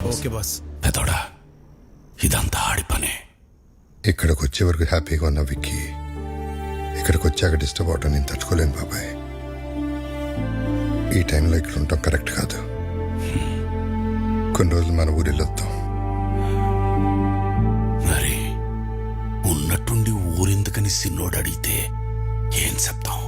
Okay boss. పెదోడా ఇదంతా ఆడి పనే. ఇక్కడికి వచ్చే వరకు హ్యాపీగా ఉన్న విక్కీ ఇక్కడికి వచ్చాక డిస్టర్బ్ అవటం నేను తట్టుకోలేను బాబాయ్. ఈ టైంలో ఇక్కడ ఉండటం కరెక్ట్ కాదు. కొన్ని రోజులు మన ఊరు వెళ్ళొద్దాం మరి ఉన్నట్టుండి ఊరెందుకని సిన్నోడు అడిగితే ఏం చెప్తాం?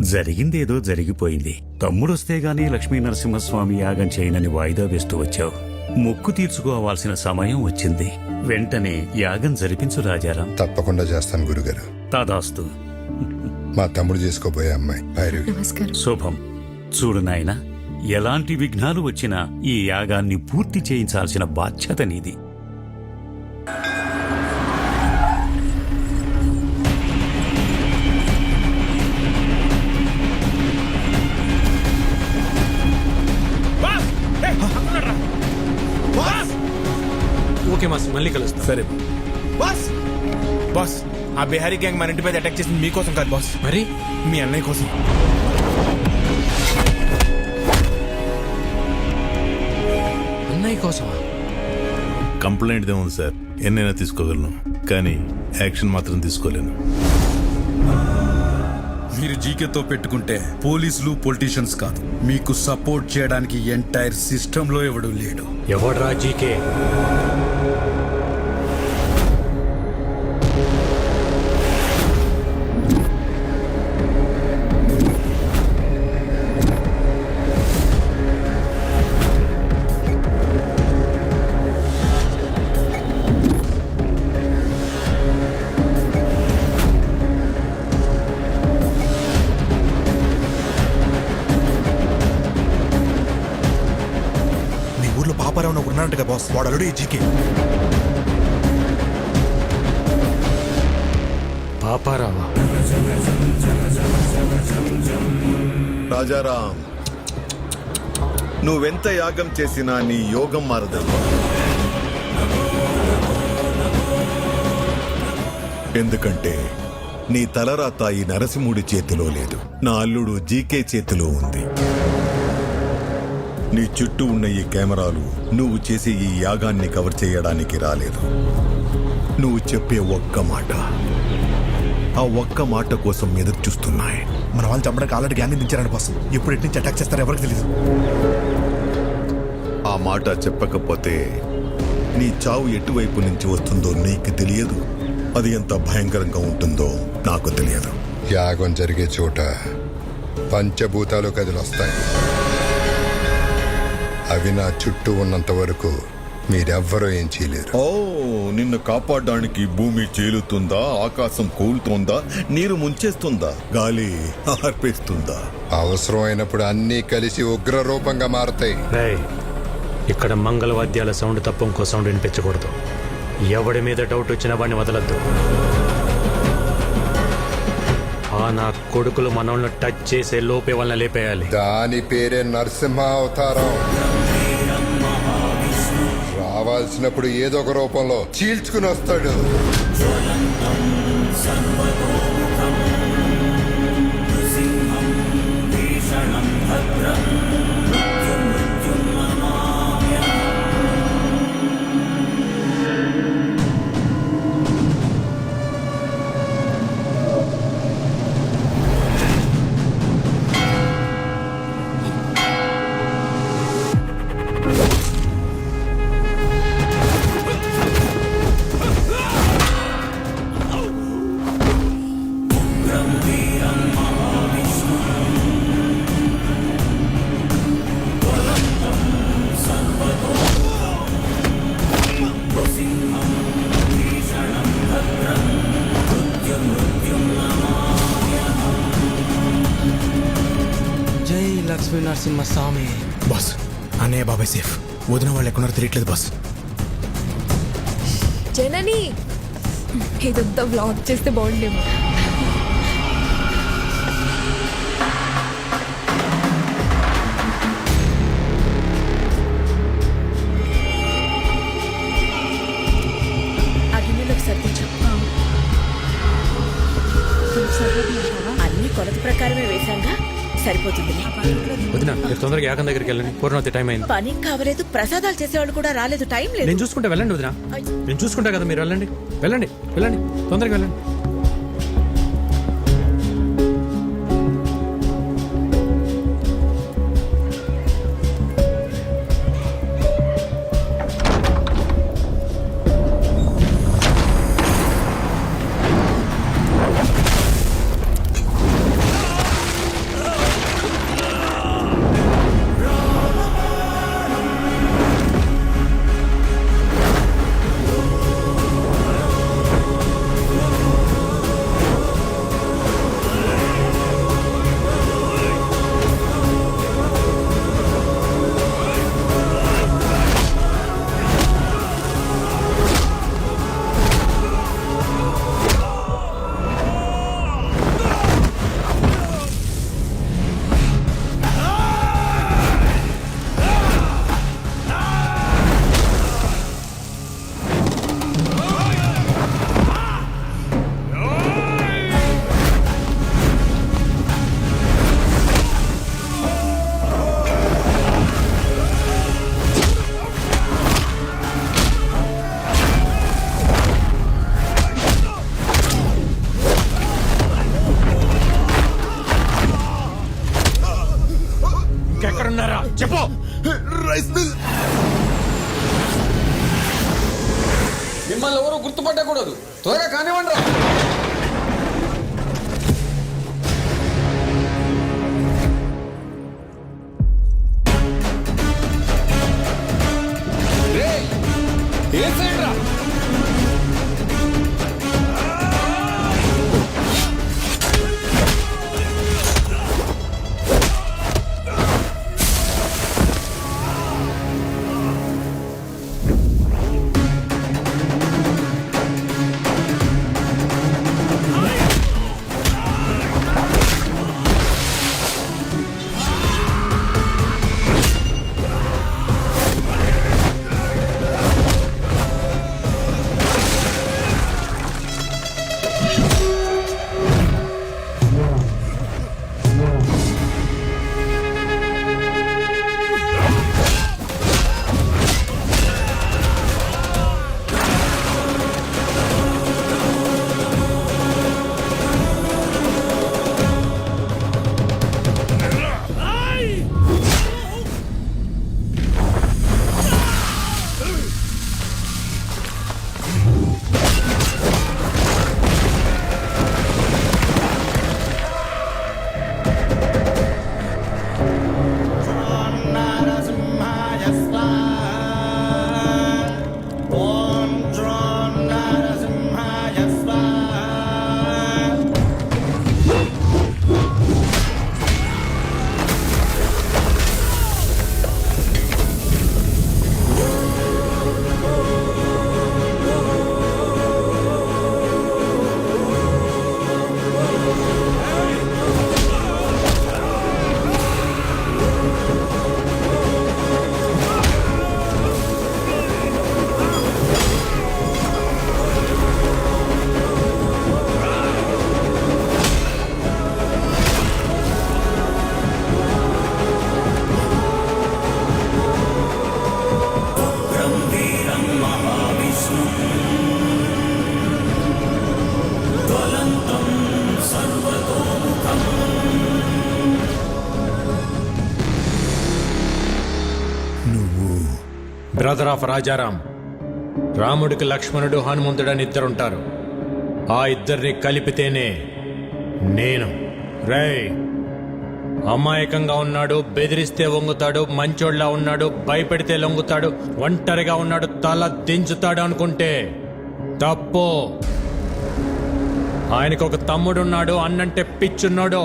జరిగిందేదో జరిగిపోయింది. తమ్ముడొస్తే గాని లక్ష్మీ నరసింహస్వామి యాగం చేయనని వాయిదా వేస్తూ వచ్చావు. మొక్కు తీర్చుకోవాల్సిన సమయం వచ్చింది. వెంటనే యాగం జరిపించు రాజారాం. తప్పకుండా చేస్తాను గురుగారు. తాదాస్తు. మా తమ్ముడు చేసుకోబోయే అమ్మాయి భైరవి. నమస్కారం. శుభం. చూడు నాయనా ఎలాంటి విఘ్నాలు వచ్చినా ఈ యాగాన్ని పూర్తి చేయించాల్సిన బాధ్యత నీది. ఓకే మాస్ మళ్ళీ కలుస్తా. సరే. బాస్! బాస్ ఆ బిహారీ గ్యాంగ్ మన ఇంటి మీద అటాక్ చేసింది మీకోసం కాదు బాస్. మరి? మీ అన్నయ్య కోసం. అన్నయ్య కోసమా? కంప్లైంట్ ఉంది సార్. ఎన్నైనా తీసుకోగలను. కానీ యాక్షన్ మాత్రం తీసుకోలేను. మీరు జీకేతో పెట్టుకుంటే పోలీసులు పొలిటీషియన్స్ కాదు. మీకు సపోర్ట్ చేయడానికి ఎంటైర్ సిస్టంలో ఎవడు లేడు. ఎవడ్రా జీకే? బాస్ వాడు జీకే. పాపారావా. రాజారాం నువ్వెంత యాగం చేసినా నీ యోగం మారదమ్మా ఎందుకంటే నీ తలరాత ఈ నరసింహుడి చేతిలో లేదు. నా అల్లుడు జీకే చేతిలో ఉంది. నీ చుట్టూ ఉన్న ఈ కెమెరాలు నువ్వు చేసే ఈ యాగాన్ని కవర్ చేయడానికి రాలేదు. నువ్వు చెప్పే ఒక్క మాట. ఆ ఒక్క మాట కోసం ఎదురు చూస్తున్నాయి మన వాళ్ళు చంపడానికి ఆల్రెడీ గ్యాంగ్ దించారంట బాస్ ఎప్పుడు ఎటు నుంచి అటాక్ చేస్తారో ఎవరికి తెలియదు ఆ మాట చెప్పకపోతే నీ చావు ఎటువైపు నుంచి వస్తుందో నీకు తెలియదు. అది ఎంత భయంకరంగా ఉంటుందో నాకు తెలియదు. యాగం జరిగే చోట పంచభూతాలు కదిలి వస్తాయి అవి నా చుట్టూ ఉన్నంత వరకు మీరెవ్వరూ ఏం చేయలేరు. ఓ నిన్ను కాపాడడానికి భూమి చేలుతుందా ఆకాశం కూలుతోందా నీరు ముంచేస్తుందా గాలి ఆర్పేస్తుందా? అవసరమైనప్పుడు అన్నీ కలిసి ఉగ్ర రూపంగా మారతాయి. రేయ్ ఇక్కడ మంగళవాద్యాల సౌండ్ తప్ప ఇంకో సౌండ్ వినిపించకూడదు. ఎవడి మీద డౌట్ వచ్చినా వాడిని వదలద్దు. ఆ నా కొడుకులు మనల్ని టచ్ చేసే లోపే వాళ్ళని లేపేయాలి. దాని పేరే నరసింహ అవతారం. కావాల్సినప్పుడు ఏదో ఒక రూపంలో చీల్చుకుని వస్తాడు. లక్ష్మీ నరసింహ స్వామి బాస్ అన్నయ్య బాబాయ్ సేఫ్. వదిన వాళ్ళు ఎక్కడున్నారో తెలియట్లేదు బాస్. జనని! ఇదంతా బ్లాక్ చేస్తే బాగుండేమో. అన్ని కొలత ప్రకారమే వేశాంగా? సరిపోతుంది. వదిన మీరు తొందరగా యాగం దగ్గరికి వెళ్ళండి. పూర్ణవతి టైం అయింది. పని కావలేదు ప్రసాదాలు చేసేవాళ్ళు కూడా రాలేదు టైం లేదు. నేను చూసుకుంటా వెళ్ళండి వదిన. నేను చూసుకుంటా కదా మీరు వెళ్ళండి. వెళ్ళండి వెళ్ళండి. తొందరగా వెళ్ళండి. మిమ్మల్ని ఎవరు గుర్తుపట్టకూడదు. త్వరగా కానివ్వండి బ్రదర్ ఆఫ్ రాజారాం రాముడికి లక్ష్మణుడు హనుమంతుడు అని ఇద్దరుంటారు. ఆ ఇద్దరిని కలిపితేనే నేను రేయ్ అమాయకంగా ఉన్నాడు బెదిరిస్తే వంగుతాడు మంచోళ్ళ ఉన్నాడు భయపెడితే లొంగుతాడు ఒంటరిగా ఉన్నాడు తల దించుతాడు అనుకుంటే తప్పు? ఆయనకు ఒక తమ్ముడున్నాడు అన్నంటే పిచ్చున్నాడు.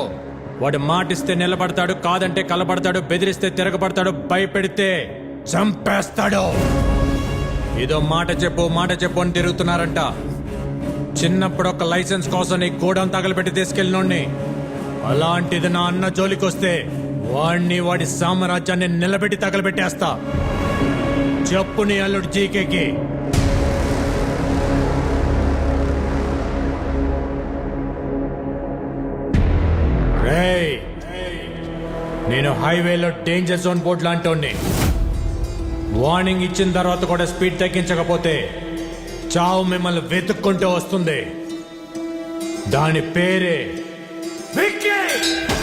వాడు మాటిస్తే నిలబడతాడు కాదంటే కలబడతాడు బెదిరిస్తే తిరగబడతాడు భయపెడితే చంపేస్తాడు. ఇదో మాట చెప్పు మాట చెప్పు అని తిరుగుతున్నారంట. చిన్నప్పుడు ఒక లైసెన్స్ కోసం నీ గోడం తగలబెట్టి తీసుకెళ్ళినోడిని. అలాంటిది నా అన్న జోలికొస్తే వాడిని వాడి సామ్రాజ్యాన్ని నిలబెట్టి తగలబెట్టేస్తా. చెప్పు నీ అల్లుడు జీకేకి. రేయ్ నేను హైవేలో డేంజర్ జోన్ బోర్డు లాంటి వార్నింగ్ ఇచ్చిన తర్వాత కూడా స్పీడ్ తగ్గించకపోతే చావు మిమ్మల్ని వెతుక్కుంటూ వస్తుంది. దాని పేరే విక్కీ!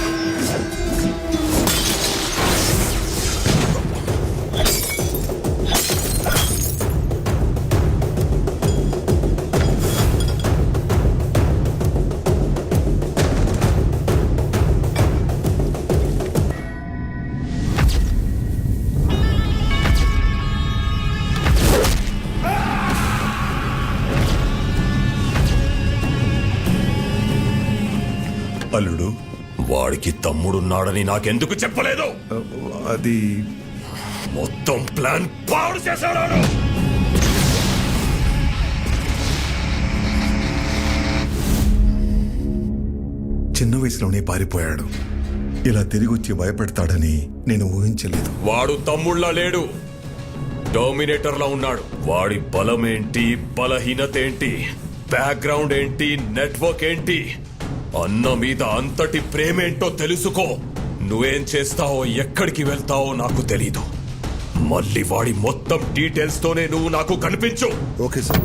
అల్లుడు వాడికి తమ్ముడున్నాడని నాకెందుకు చెప్పలేదు? అది మొత్తం ప్లాన్ పాడు చేశాడు చిన్న వయసులోనే పారిపోయాడు. ఇలా తిరిగి వచ్చి భయపెడతాడని నేను ఊహించలేదు. వాడు తమ్ముళ్ళ లేడు. డామినేటర్లా ఉన్నాడు. వాడి బలం ఏంటి బలహీనత ఏంటి? బ్యాక్గ్రౌండ్ ఏంటి? నెట్వర్క్ ఏంటి? అన్న మీద అంతటి ప్రేమేంటో తెలుసుకో. నువ్వేం చేస్తావో ఎక్కడికి వెళ్తావో నాకు తెలీదు. మళ్ళీ వాడి మొత్తం డీటెయిల్స్తోనే నువ్వు నాకు కనిపించు. Okay sir.